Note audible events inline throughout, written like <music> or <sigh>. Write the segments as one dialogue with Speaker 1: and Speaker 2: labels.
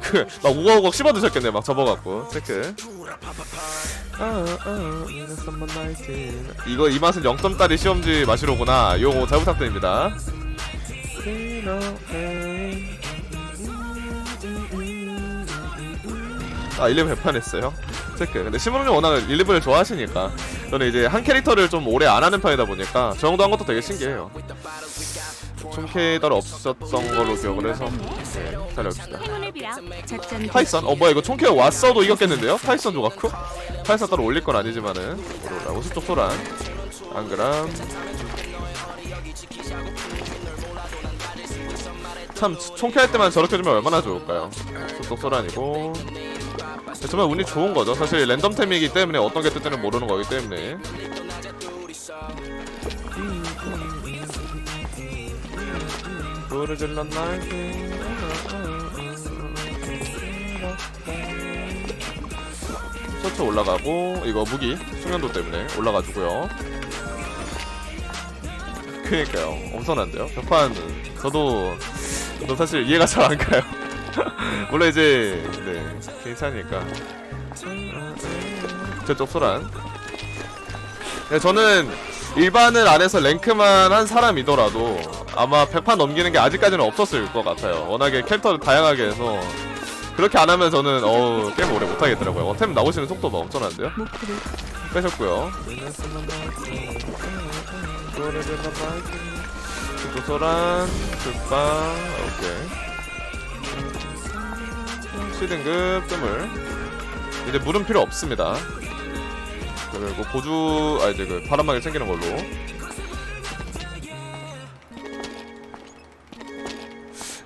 Speaker 1: 그막 우걱우걱 씹어 드셨겠네 막 접어갖고. 체크. 이거 이 맛은 0점짜리 시험지 마시로구나. 요거 잘 부탁드립니다. 아 1레벨 개판했어요? 체크. 근데 시무르님 워낙 1레벨을 좋아하시니까. 저는 이제 한 캐릭터를 좀 오래 안 하는 편이다 보니까 저 정도 한 것도 되게 신기해요 총캐더를 없었던 걸로 기억을 해서 네, 달려봅시다
Speaker 2: 행운을 빌어 작전
Speaker 1: 파이썬? 어 뭐야 이거 총캐 왔어도 이겼겠는데요? 파이썬 조각쿠? 파이썬 따로 올릴 건 아니지만은 오로라 우수쪽 소란 안그람 참 총캐 할 때만 저렇게 주면 얼마나 좋을까요? 우수쪽 소란이고 정말 운이 좋은 거죠 사실 랜덤템이기 때문에 어떤 게 뜰지는 모르는 거기 때문에 불을 질렀나? 셔츠 올라가고 이거 무기 숙련도 때문에 올라가지고요. 그니까요. 엄청난데요? 벽판 저도 저도 사실 이해가 잘 안 가요. <laughs> 물론 이제 네 괜찮으니까. 저쪽 소란. 네, 저는 일반을 안에서 랭크만 한 사람이더라도 아마 100판 넘기는 게 아직까지는 없었을 것 같아요 워낙에 캐릭터를 다양하게 해서 그렇게 안 하면 저는 어우 게임 오래 못 하겠더라고요. 어, 템 나오시는 속도가 엄청난데요? 빼셨고요. 도소란 극방 오케이. C등급 뜸을 이제 물은 필요 없습니다. 그리고 보주 아 이제 그 바람막이 챙기는 걸로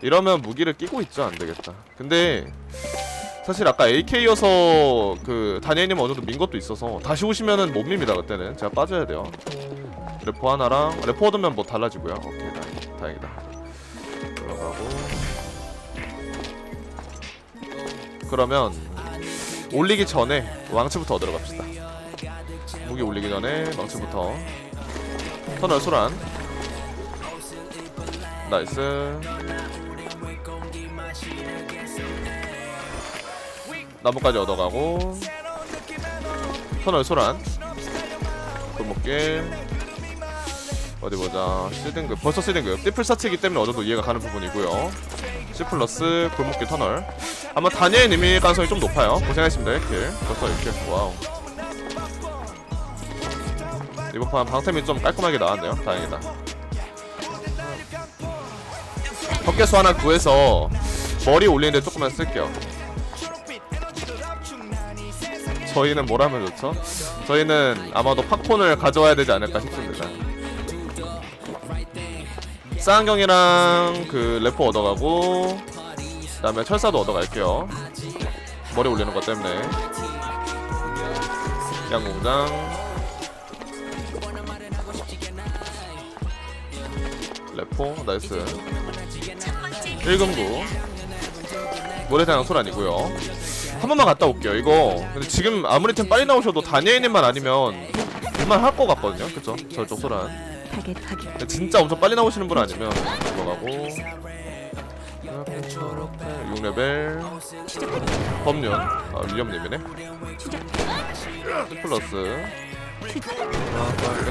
Speaker 1: 이러면 무기를 끼고 있죠 안 되겠다. 근데 사실 아까 AK여서 그 다니엘님 어느 정도 민 것도 있어서 다시 오시면은 못 밉니다 그때는 제가 빠져야 돼요. 래퍼 하나랑 래퍼 얻으면 뭐 달라지고요. 오케이 다행, 다행이다. 들어가고 그러면 올리기 전에 왕치부터 얻으러 갑시다. 무기 올리기 전에 망치부터. 터널 소란. 나이스. 나무까지 얻어가고. 터널 소란. 골목길. 어디 보자. C등급. 벌써 C등급. 띠플 사치기 때문에 어느 정도 이해가 가는 부분이고요. C 플러스 골목길 터널. 아마 다니엘님일 가능성이 좀 높아요. 고생하셨습니다 1킬 벌써 1킬 와우 이번 판 방템이 좀 깔끔하게 나왔네요 다행이다 덮개수 하나 구해서 머리 올리는데 조금만 쓸게요 저희는 뭘 하면 좋죠? 저희는 아마도 팝콘을 가져와야 되지 않을까 싶습니다. 쌍경이랑 그 래퍼 얻어가고 그 다음에 철사도 얻어갈게요. 머리 올리는 것 때문에 양공장 래퍼 나이스. 1금구. 모래사냥 솔 아니고요. 한 번만 갔다 올게요. 이거. 근데 지금 아무리 템 빨리 나오셔도 다니엘님만 아니면 일만 할 것 같거든요. 그쵸? 저쪽 소란. 진짜 엄청 빨리 나오시는 분 아니면 넘어가고. 6레벨. 법륜. 아 위험님이네. 플러스.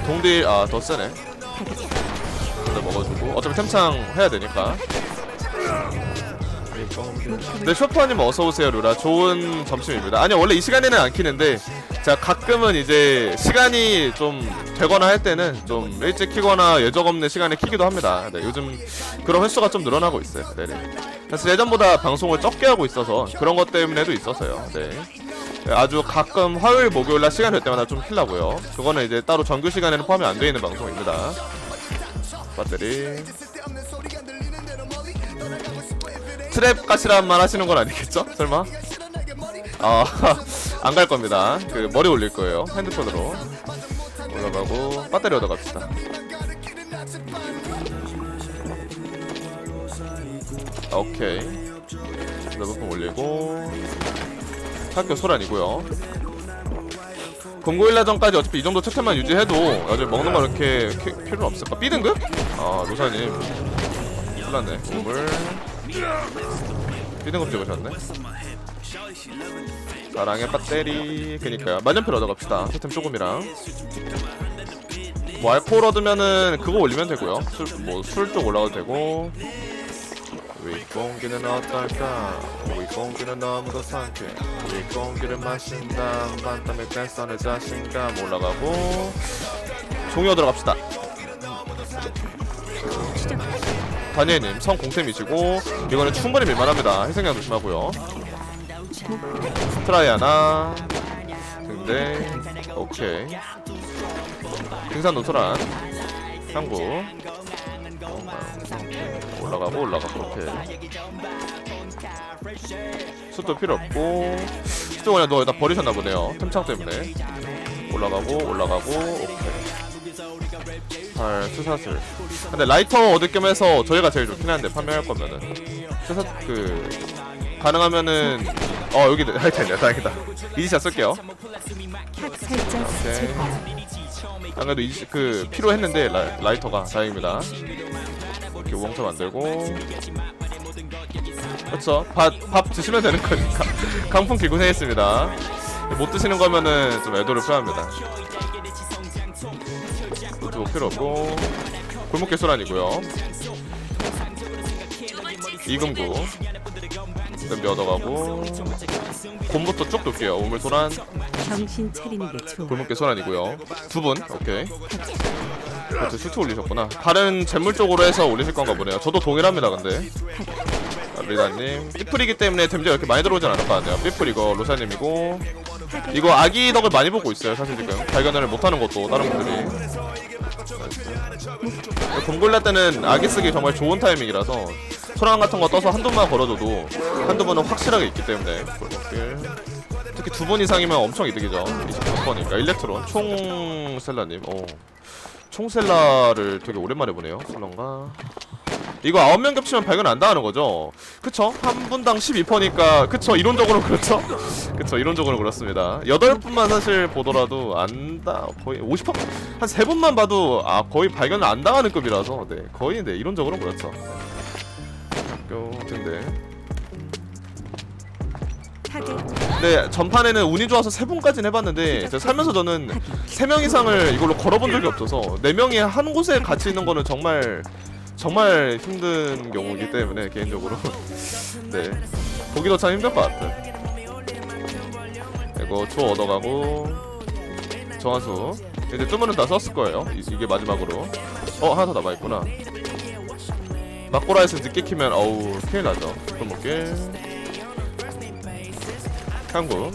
Speaker 1: 동딜 아더 세네 근데 먹어주고 어차피 템창 해야 되니까 네, 쇼퍼님 어서 오세요, 루라. 좋은 점심입니다. 아니 원래 이 시간에는 안 키는데 제가 가끔은 이제 시간이 좀 되거나 할 때는 좀 일찍 키거나 예정 없는 시간에 키기도 합니다. 네, 요즘 그런 횟수가 좀 늘어나고 있어요. 네네. 사실 예전보다 방송을 적게 하고 있어서 그런 것 때문에도 있어서요. 네. 네, 아주 가끔 화요일, 목요일 날 시간 될 때마다 좀 키려고요. 그거는 이제 따로 정규 시간에는 포함이 안 되어 있는 방송입니다. 배터리. 트랩 가시란 말 하시는 건 아니겠죠? 설마? 아, <laughs> 안 갈 겁니다. 그 머리 올릴 거예요. 핸드폰으로. 올라가고 배터리 얻어 갑시다. 오케이. 레버폰 올리고 학교 소란이고요. 09일날 전까지 어차피 이 정도 채템만 유지해도 어차피 먹는 거 이렇게 피- 필요는 없을까? B등급? 아, 노사님. 큰일 났네. 우물. 삐등급 찍으셨네 사랑의 배터리 그니까요 만년필 얻어갑시다 토템 조금이랑 뭐 알코올 얻으면은 그거 올리면 되고요 술 뭐 술 쪽 올라가도 되고 윗공기는 어떨까? 윗공기는 너무도 상쾌. 윗공기를 마신다. 반땀에 댄서의 자신감 올라가고. 종이 얻으러 갑시다. 다니엘님 성 공템이시고 이거는 충분히 밀만합니다. 희생양 조심하고요. 스트라이 하나. 등대 오케이. 등산 노트란. 항구 올라가고 올라가고 오케이 숫도 필요 없고. 숫도 그냥 너 여기다 버리셨나 보네요. 템창 때문에. 올라가고 올라가고 오케이. 발 수사슬 근데 라이터 얻을 겸 해서 저희가 제일 좋긴 한데 판매할 거면은. 수사 그 가능하면은 어 여기 라이터 있네 다행이다. 이지샷 쓸게요. 오케이. 안 그래도 이지 그 필요했는데 라, 라이터가 다행입니다 이렇게 우엉차 만들고. 그렇죠. 밥, 밥 드시면 되는 거니까. <laughs> 강풍 기고 생했습니다. 못 드시는 거면은 좀 애도를 표합니다. 노트북 필요 없고. 골목 개수란이고요. 이금구. 냄비 얻어가고. 곰부터 쭉 돌게요. 우물 소란.
Speaker 2: 정신 차리는 게 좋아.
Speaker 1: 골목개 소란이고요. 두 분. 오케이 그렇죠 슈트 올리셨구나. 다른 재물 쪽으로 해서 올리실 건가 보네요. 저도 동일합니다 근데. 아, 리다님. 삐플이기 때문에 댐지가 이렇게 많이 들어오진 않을 것 같네요. 삐플 이거 로사님이고. 이거 아기 덕을 많이 보고 있어요 사실 지금. 발견을 못하는 것도 다른 분들이. 곰골라 때는 아기 쓰기 정말 좋은 타이밍이라서 소랑 같은 거 떠서 한두 번 걸어줘도 한두 번은 확실하게 있기 때문에 특히 두 번 이상이면 엄청 이득이죠. 26번이니까 일렉트론. 총셀라님. 어. 총셀라를 되게 오랜만에 보네요 설렁가? 이거 9명 겹치면 발견 안 당하는 거죠? 그쵸? 한 분당 12퍼니까 그쵸? 이론적으로 그렇죠? 그쵸? 이론적으로 그렇습니다. 8분만 사실 보더라도 안다 거의 50퍼 한 3분만 봐도 아 거의 발견을 안 당하는 급이라서 네 거의 네 이론적으로 그렇죠. 학교 근데 네 전판에는 운이 좋아서 세 분까지는 해봤는데 살면서 저는 세 명 이상을 이걸로 걸어본 적이 없어서 네 명이 한 곳에 같이 있는 거는 정말 정말 힘든 경우이기 때문에 개인적으로 <laughs> 네 보기도 참 힘들 것 같아요. 이거 초 얻어가고 정한수 이제 뜨문은 다 썼을 거예요. 이, 이게 마지막으로 어 하나 더 남아 있구나. 막고라에서 늦게 키면 어우 큰일 나죠. 골목길 한국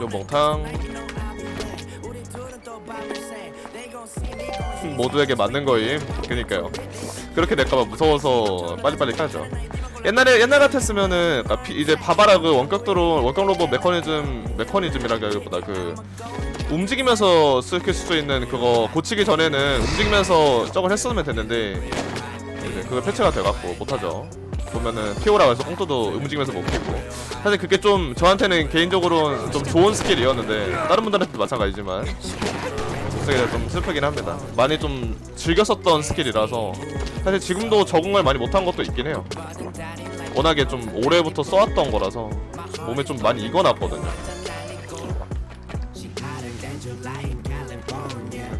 Speaker 1: 연봉탕. 모두에게 맞는 거임. 그니까요. 그렇게 될까봐 무서워서 빨리빨리 까죠. 옛날에 옛날 같았으면은 그러니까 피- 이제 바바라 그 원격도로 원격 로봇 메커니즘 메커니즘이라기보다 그 움직이면서 쓸수 있는 그거 고치기 전에는 움직이면서 저걸 했으면 됐는데 이제 그거 패치가 돼갖고 못하죠 보면은 피오라고 해서 꽁토도 움직이면서 못 피고. 사실 그게 좀 저한테는 개인적으로 좀 좋은 스킬이었는데 다른 분들한테도 마찬가지지만 되게 좀 슬프긴 합니다. 많이 좀 즐겼었던 스킬이라서 사실 지금도 적응을 많이 못한 것도 있긴 해요. 워낙에 좀 오래부터 써왔던 거라서 몸에 좀 많이 익어놨거든요.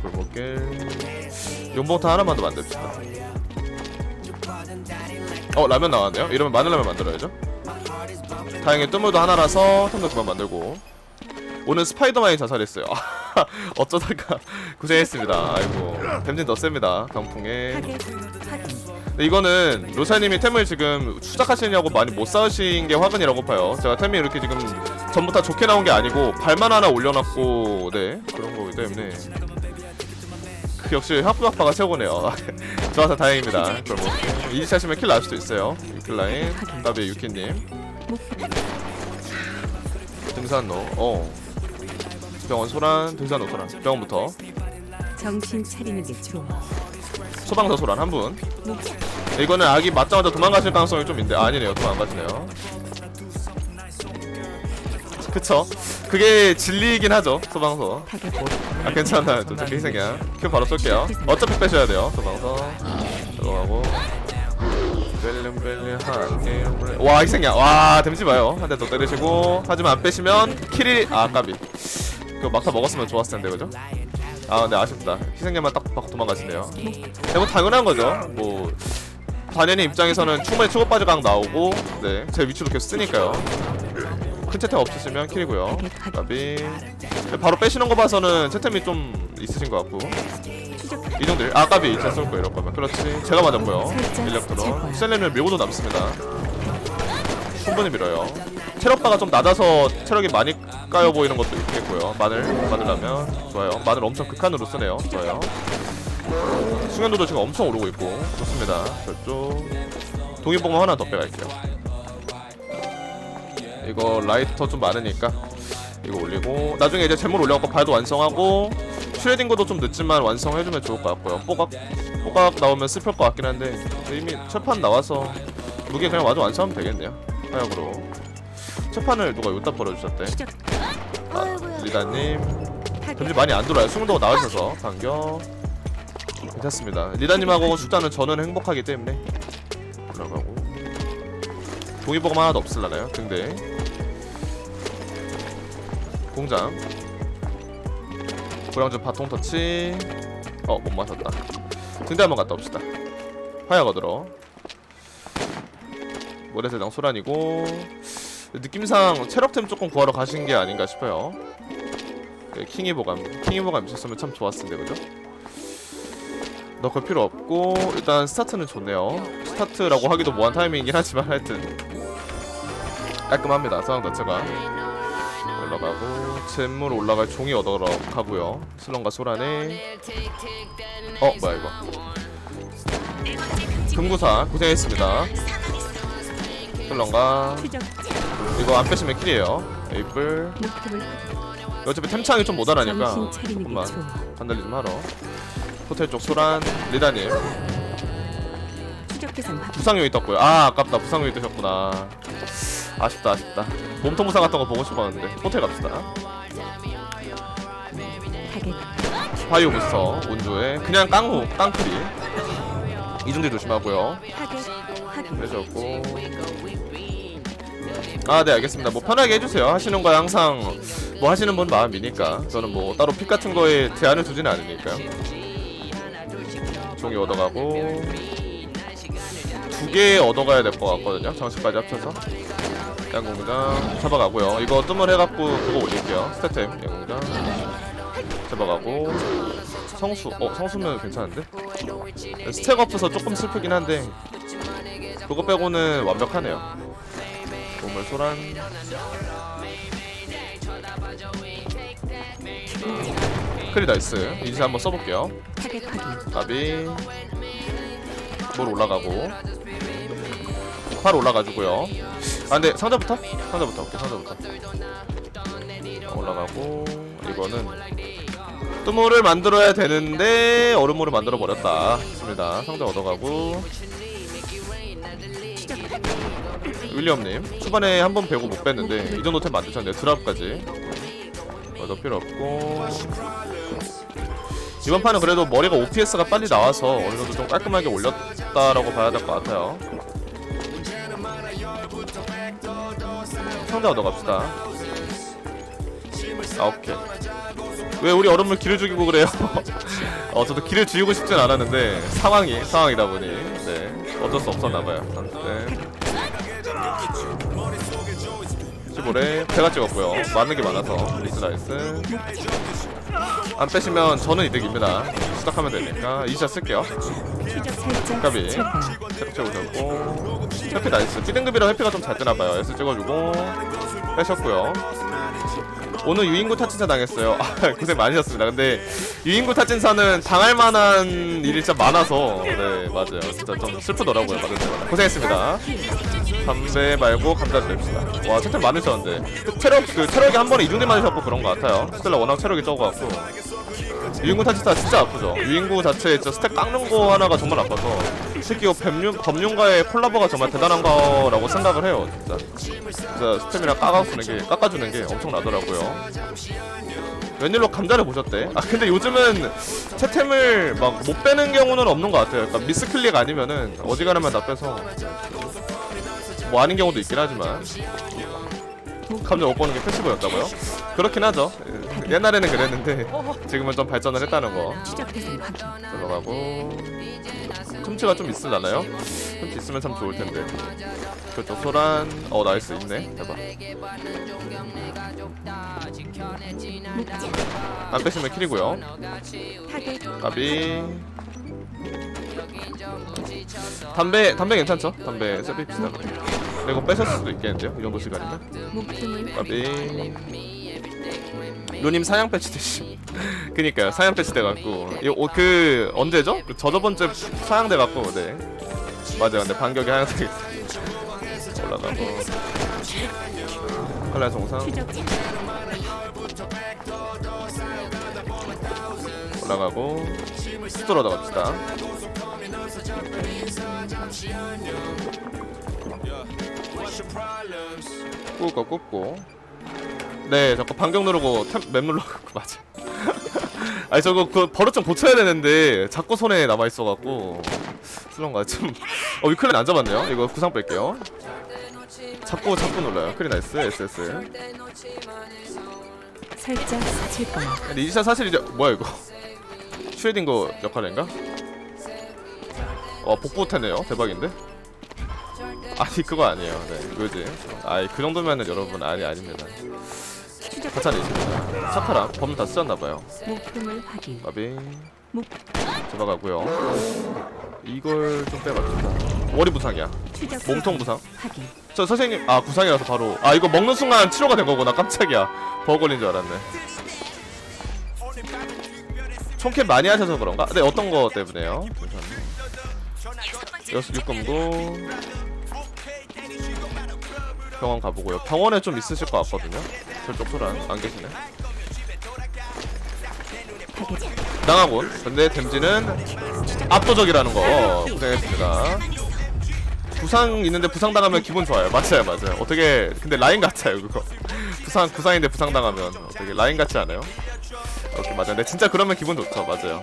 Speaker 1: 골목길 용봉탕 하나만 더 만듭시다 어 라면 나왔네요? 이러면 마늘라면 만들어야죠? 다행히 뜨물도 하나라서 텀도 그만 만들고. 오늘 스파이더맨이 자살했어요. <laughs> 어쩌다가 <laughs> 고생했습니다. 아이고 댐진 더 셉니다 강풍에. 이거는 로사님이 템을 지금 추적하시냐고 많이 못 쌓으신 게 화근이라고 봐요. 제가 템이 이렇게 지금 전부 다 좋게 나온 게 아니고 발만 하나 올려놨고 네 그런 거기 때문에. 그 역시 합부학파가 최고네요. <laughs> 좋아서 다행입니다. 그럼 뭐 이지 차시면 킬 날 수도 있어요. 킬라인. 나비 유키님. 등산로 어. 병원 소란 등산로 소란. 병원부터.
Speaker 2: 정신 차리는 게 좋아.
Speaker 1: 소방서 소란 한 분.
Speaker 2: 목표
Speaker 1: 이거는 아기 맞자마자 도망가실 가능성이 좀 있는데 아니네요. 도망가시네요 그쵸? 그게 진리이긴 하죠 소방서. 아 괜찮아요. 저 저렇게 희생이야. 큐 바로 쏠게요. 어차피 빼셔야 돼요 소방서. 들어가고. 한와 희생야. 와 데미지 봐요. 한 대 더 때리시고. 하지만 안 빼시면 킬이 아 까비. 그 막타 먹었으면 좋았을 텐데 그죠? 아 근데 아쉽다. 희생야만 딱 받고 도망가시네요. 네, 뭐 당연한 거죠. 뭐 단연의 입장에서는 충분히 추고 빠지강 나오고 네제 위치도 계속 쓰니까요 큰 채템 없으시면 킬이고요. 까비. 네, 바로 빼시는 거 봐서는 채템이 좀 있으신 것 같고. 이 정도 아 까비. 이차 쏠 거예요 이럴 거면. 그렇지. 제가 맞았고요.
Speaker 2: 제거요.
Speaker 1: 셀렌을 밀고도 남습니다. 충분히 밀어요. 체력바가 좀 낮아서 체력이 많이 까여 보이는 것도 있겠고요. 마늘. 마늘라면. 좋아요. 마늘 엄청 극한으로 쓰네요. 좋아요. 숙련도도 지금 엄청 오르고 있고. 좋습니다. 저쪽. 동의봉만 하나 더 빼갈게요 이거 라이터 좀 많으니까 이거 올리고 나중에 이제 재물 올려갖고 발도 완성하고 슈레딩거도 좀 늦지만 완성해주면 좋을 것 같고요. 뽀각 뽀각 나오면 슬플 것 같긴 한데 이미 철판 나와서 무게 그냥 와도 완성하면 되겠네요. 화약으로. 철판을 누가 여기다 버려주셨대. 아, 리다님. 점점 많이 안 돌아요. 수능도가 나으셔서 반격 괜찮습니다. 리다님하고 숙자는 저는 행복하기 때문에 동의보감 하나도 없을라나요? 등대. 공장. 고량주 바통 터치. 어 못 맞았다. 등대 한번 갔다 옵시다. 화약 얻으러 모래세장 소란이고. 느낌상 체력템 조금 구하러 가신 게 아닌가 싶어요. 네, 킹이 보감. 킹이 보감 있었으면 참 좋았을 텐데 그죠? 너걸 필요 없고 일단 스타트는 좋네요. 스타트라고 하기도 뭐한 타이밍이긴 하지만 하여튼 깔끔합니다 상황 자체가. 올라가고 잼물 올라갈 종이 얻어러 가고요. 슬렁과 소란에. 어 뭐야 이거? 금구사 고생했습니다.
Speaker 2: 추적
Speaker 1: 이거 안 빼시면 킬이에요. 에이플. 어차피 템창이 좀 모자라니까. 조금만. 반달리 좀 하러 호텔 쪽 소란 리다님
Speaker 2: 추적 대상 확인
Speaker 1: 부상용이 떴고요. 아 아깝다. 부상용이 뜨셨구나. 아쉽다 아쉽다. 몸통 부상 같은 거 보고 싶었는데 호텔 갑시다.
Speaker 2: 타겟
Speaker 1: 바이오 부스터 온조에 그냥 깡후 깡크리 이중대 조심하고요.
Speaker 2: 타겟 확인.
Speaker 1: 빼셨고. 아 네 알겠습니다. 뭐 편하게 해주세요. 하시는 거에 항상 뭐 하시는 분 마음이니까. 저는 뭐 따로 픽 같은 거에 제한을 두지는 않으니까요 종이 얻어가고 두 개 얻어가야 될 것 같거든요. 장식까지 합쳐서. 양공장 잡아가고요. 이거 뜸을 해갖고 그거 올릴게요. 스태템. 양공장 잡아가고. 성수. 어 성수면 괜찮은데? 스택 없어서 조금 슬프긴 한데 그거 빼고는 완벽하네요. 보물 소란 크리 나이스 이제 한번 써볼게요. 나비. 뭘 올라가고. 팔 올라가지고요. 아 근데 상자부터? 상자부터 오케이 상자부터. 올라가고. 이거는 뚜모를 만들어야 되는데 얼음물을 만들어 버렸다. 좋습니다. 상자 얻어가고. 윌리엄님 초반에 한 번 배고 못 뺐는데 이 정도 템 만드셨네요. 드랍까지 얻어 필요 없고. 이번 판은 그래도 머리가 OPS가 빨리 나와서 어느 정도 좀 깔끔하게 올렸다라고 봐야 될 것 같아요. 상자 얻어갑시다. 아 오케이. 왜 우리 얼음물 기를 죽이고 그래요? <laughs> 어 저도 기를 죽이고 싶진 않았는데 상황이 상황이다 보니. 네 어쩔 수 없었나봐요. 네. 15래 배가 찍었고요. 많은 게 많아서 리스 나이스. 안 빼시면 저는 이득입니다. 수락하면 되니까 2샷 쓸게요. 까비. 체력 채우셨고. 해피 나이스. B등급이라 해피가 좀 잘 뜨나봐요. S 찍어주고. 빼셨고요. 오늘 유인구 타진사 당했어요. 아, <laughs> 고생 많으셨습니다. 근데 유인구 타진사는 당할 만한 일이 진짜 많아서. 네 맞아요. 진짜 좀 슬프더라고요. 때마다. 고생했습니다 담배 말고 감자 냅시다 와 채템 많으셨는데 그 체력 그 체력이 한 번에 이중대 맞으셨고 그런 것 같아요 스텔라 워낙 체력이 적어갖고 유인구 타치타 진짜 아프죠. 유인구 자체에 진짜 스택 깎는 거 하나가 정말 아파서 특히 법륜과의 콜라보가 정말 대단한 거라고 생각을 해요. 진짜 진짜 스텝이랑 깎아주는 게 깎아주는 게 엄청나더라고요. 웬일로 감자를 보셨대? 아 근데 요즘은 채템을 막 못 빼는 경우는 없는 것 같아요. 그러니까 미스클릭 아니면은 어지간하면 다 빼서 뭐 아닌 경우도 있긴 하지만 감자 못 보는 게 패시브였다고요? 그렇긴 하죠. 예, 옛날에는 그랬는데 지금은 좀 발전을 했다는 거. 들어가고 큼치가 좀 있으려나요? 큼치 있으면 참 좋을 텐데. 그쪽 소란 어 나이스 있네.
Speaker 2: 목재.
Speaker 1: 안 빼시면 킬이고요. 까비. 담배 담배 괜찮죠? 담배 거. 근데 이거 빼셨을 수도 있겠는데요? 이 정도 시간이면.
Speaker 2: 목숨을
Speaker 1: 까비. 누님 사양 패치 되심. <laughs> 그니까요 사양 패치 돼갖고 이거 그 언제죠? 그 저저번째 사양 돼갖고 네 맞아요 근데 반격이 하얀색이 있어. 올라가고 칼날
Speaker 2: 추적
Speaker 1: 올라가고 스토로 나갑시다 꾹고 꾹고 네 자꾸 반격 누르고 탭, 맵 눌러갖고 <laughs> 맞아. 아니 저거 그 버릇 좀 고쳐야 되는데 자꾸 손에 남아있어갖고 슬런가 좀 어, 위클랜 안 잡았네요. 이거 구상 뺄게요. 자꾸 자꾸 눌러요. 크리 나이스 SS
Speaker 2: 살짝 스칠 거야.
Speaker 1: 근데 이지사 사실 이제 뭐야 이거? 슈헤딩거 역할인가? 어 복부태네요. 대박인데? 아니 그거 아니에요. 네 그거지. 아이 그 정도면은 여러분 아니 아닙니다. 가찬이 있습니다 사카라 범다 쓰셨나봐요.
Speaker 2: 목숨을 확인.
Speaker 1: 마비.
Speaker 2: 목
Speaker 1: 들어가고요. 이걸 좀 빼봤습니다. 머리 부상이야.
Speaker 2: 추적
Speaker 1: 몸통 부상.
Speaker 2: 확인.
Speaker 1: 저 선생님 아 부상이라서 바로. 아 이거 먹는 순간 치료가 된 거구나. 깜짝이야. 버거 걸린 줄 알았네. 총캡 많이 하셔서 그런가? 네 어떤 거 때문에요? 잠시만요 여섯 육금고 병원 가보고요. 병원에 좀 있으실 것 같거든요. 저쪽 소란 안 계시네. 나가곤 근데 댐지는 압도적이라는 거 고생했습니다. 부상 있는데 부상 당하면 기분 좋아요. 맞아요 맞아요. 어떻게 근데 라인 같아요 그거. 부상 부상인데 부상 당하면 어떻게 라인 같지 않아요? 오케이 맞아요. 근데 진짜 그러면 기분 좋죠. 맞아요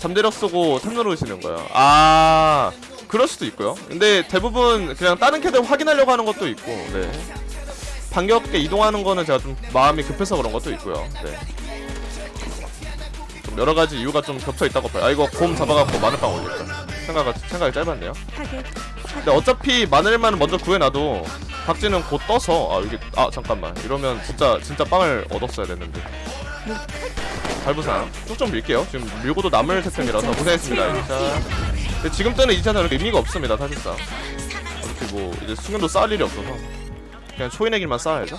Speaker 1: 잠재력 쓰고 탑 누르시는 거예요 아 그럴 수도 있고요 근데 대부분 그냥 다른 캐릭 확인하려고 하는 것도 있고 네 반격게 이동하는 거는 제가 좀 마음이 급해서 그런 것도 있고요 네 좀 여러 가지 이유가 좀 겹쳐 있다고 봐요. 아 이거 곰 잡아갖고 마늘빵 올릴까? 생각이 생각이 짧았네요. 근데 어차피 마늘만 먼저 구해놔도 박쥐는 곧 떠서 아 여기 아 잠깐만 이러면 진짜 진짜 빵을 얻었어야 됐는데. 발부상 쭉좀 밀게요. 지금 밀고도 남을 세팅이라서 고생했습니다. 자, 근데 지금 때는 2차전은 의미가 없습니다 사실상. 어차피 뭐 이제 수면도 쌓을 일이 없어서 그냥 초인의 길만 쌓아야죠.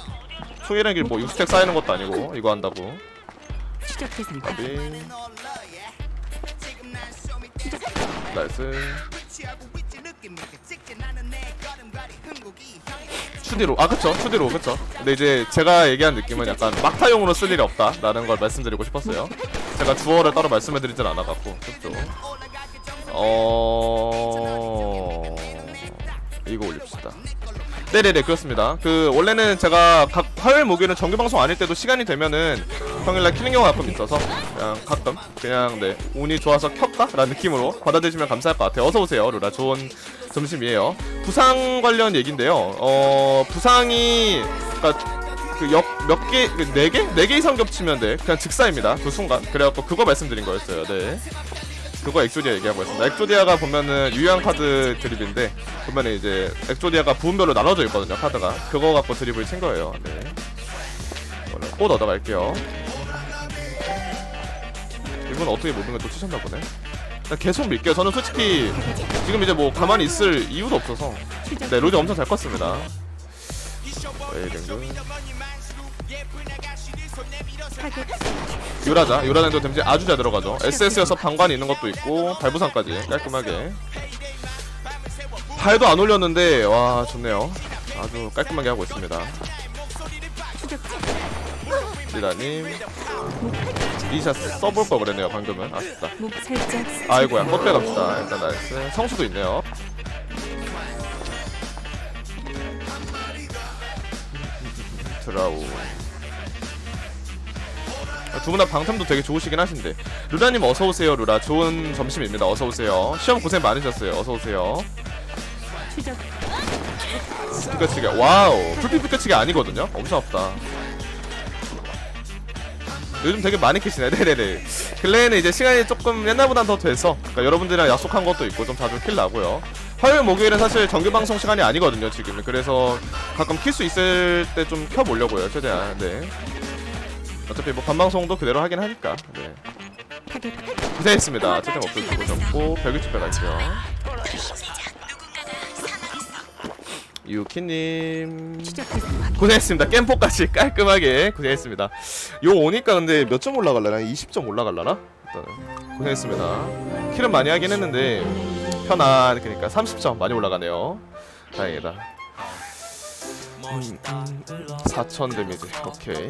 Speaker 1: 초인의 길뭐 6스택 쌓이는 것도 아니고 이거 한다고.
Speaker 2: 확인.
Speaker 1: 까비 나이스 추디로. 아 그쵸. 추디로. 그쵸. 근데 이제 제가 얘기한 느낌은 약간 막타용으로 쓸 일이 없다. 라는 걸 말씀드리고 싶었어요. 제가 주어를 따로 말씀해드리진 않아갖고. 그쵸. 어... 이거 올립시다. 네네네. 그렇습니다. 그 원래는 제가 각 화요일 목요일은 정규 방송 아닐 때도 시간이 되면은 평일날 키는 경우가 가끔 있어서 그냥 가끔. 그냥 네 운이 좋아서 켰다? 라는 느낌으로 받아들이시면 감사할 것 같아요. 어서 오세요 루라. 좋은 점심이에요. 부상 관련 얘기인데요. 어 부상이 그러니까 그몇개 네 개? 네 개 이상 겹치면 돼 그냥 즉사입니다. 그 순간. 그래갖고 그거 말씀드린 거였어요. 네. 그거 엑조디아 얘기하고 있습니다. 엑조디아가 보면은 유효한 카드 드립인데 보면은 이제 엑조디아가 부분별로 나눠져 있거든요 카드가. 그거 갖고 드립을 친 거예요. 네. 꽃 얻어갈게요. 이분 어떻게 모든 걸또 치셨나 보네. 나 계속 밀게요. 저는 솔직히 지금 이제 뭐 가만히 있을 이유도 없어서 네 로디 엄청 잘 컸습니다. 에이랭글
Speaker 2: 타겟.
Speaker 1: 유라자 유라랜드 댐지 아주 잘 들어가죠 SS여서 방관이 있는 것도 있고 발부상까지 깔끔하게 발도 안 올렸는데 와 좋네요 아주 깔끔하게 하고 있습니다 리다님. 이샷 써볼 걸 그랬네요 방금은. 아쉽다.
Speaker 2: 목 살짝 스칠
Speaker 1: 아이고야. 껍데 갑시다. 일단 나이스. 성수도 있네요. 드라우. 두 분 다 방탐도 되게 좋으시긴 하신데. 루라님 어서 오세요 루라 좋은 점심입니다. 어서 오세요. 시험 고생 많으셨어요. 어서 오세요.
Speaker 2: 추적.
Speaker 1: 피카치기 와우. 풀피 피카치기 아니거든요? 엄청 아프다 요즘 되게 많이 키시네. <laughs> 네네네. 근래에는 이제 시간이 조금 옛날보단 더 돼서 그러니까 여러분들이랑 약속한 것도 있고 좀 자주 킬 나고요. 화요일 목요일은 사실 정규 방송 시간이 아니거든요 지금은 그래서 가끔 킬 수 있을 때 좀 켜보려고요 최대한. 네. 어차피 뭐 반방송도 그대로 하긴 하니까. 네. 고생했습니다. 채팅 업도 들어오셨고 별글집 배갈게요 유키님. 고생했습니다. 겜포까지 <laughs> 깔끔하게 고생했습니다. 요 오니까 근데 몇 점 올라갈라나? 20점 올라갈라나? 일단은 고생했습니다. 킬은 많이 하긴 했는데 편안 그러니까 30점 많이 올라가네요. 다행이다. 음, 음, 4천 데미지. 오케이.